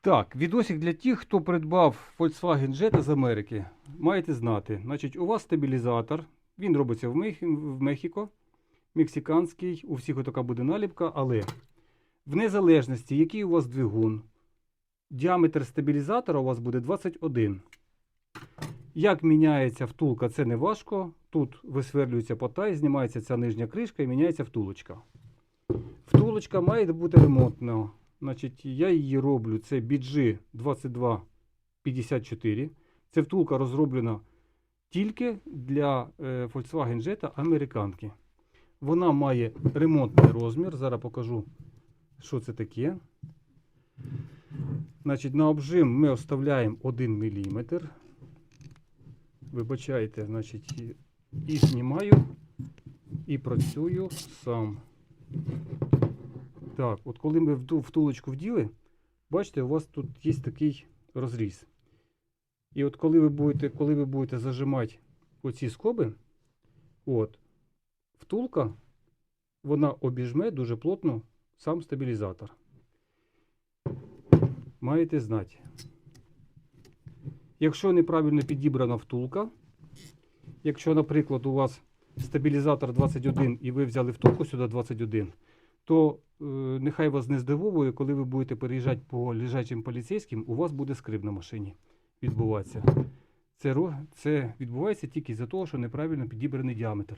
Так, відосик для тих, хто придбав Volkswagen Jetta з Америки. Маєте знати. Значить, у вас стабілізатор. Він робиться в, Мех... в Мехіко. Мексиканський, у всіх така буде наліпка, але в незалежності, який у вас двигун, діаметр стабілізатора у вас буде 21. Як міняється втулка, це не важко. Тут висверлюється потай, знімається ця нижня кришка і міняється втулочка. Втулочка має бути ремонтна. Значить, я її роблю. Це BG 2254. Це втулка розроблена тільки для е, Volkswagen Jetta американки. Вона має ремонтний розмір. Зараз покажу, що це таке. Значить, на обжим ми оставляємо 1 мм. Вибачайте, значить, і- і знімаю, і працюю сам. Так, от коли ми вту- втулочку вділи, бачите, у вас тут є такий розріз. І от коли ви будете, коли ви будете зажимати оці скоби, от, втулка, вона обіжме дуже плотно сам стабілізатор. Маєте знати. Якщо неправильно підібрана втулка, якщо, наприклад, у вас стабілізатор 21 і ви взяли втулку сюди 21, то нехай вас не здивовує, коли ви будете переїжджати по лежачим поліцейським, у вас буде скрип на машині відбуватися. Це, це відбувається тільки за того, що неправильно підібраний діаметр.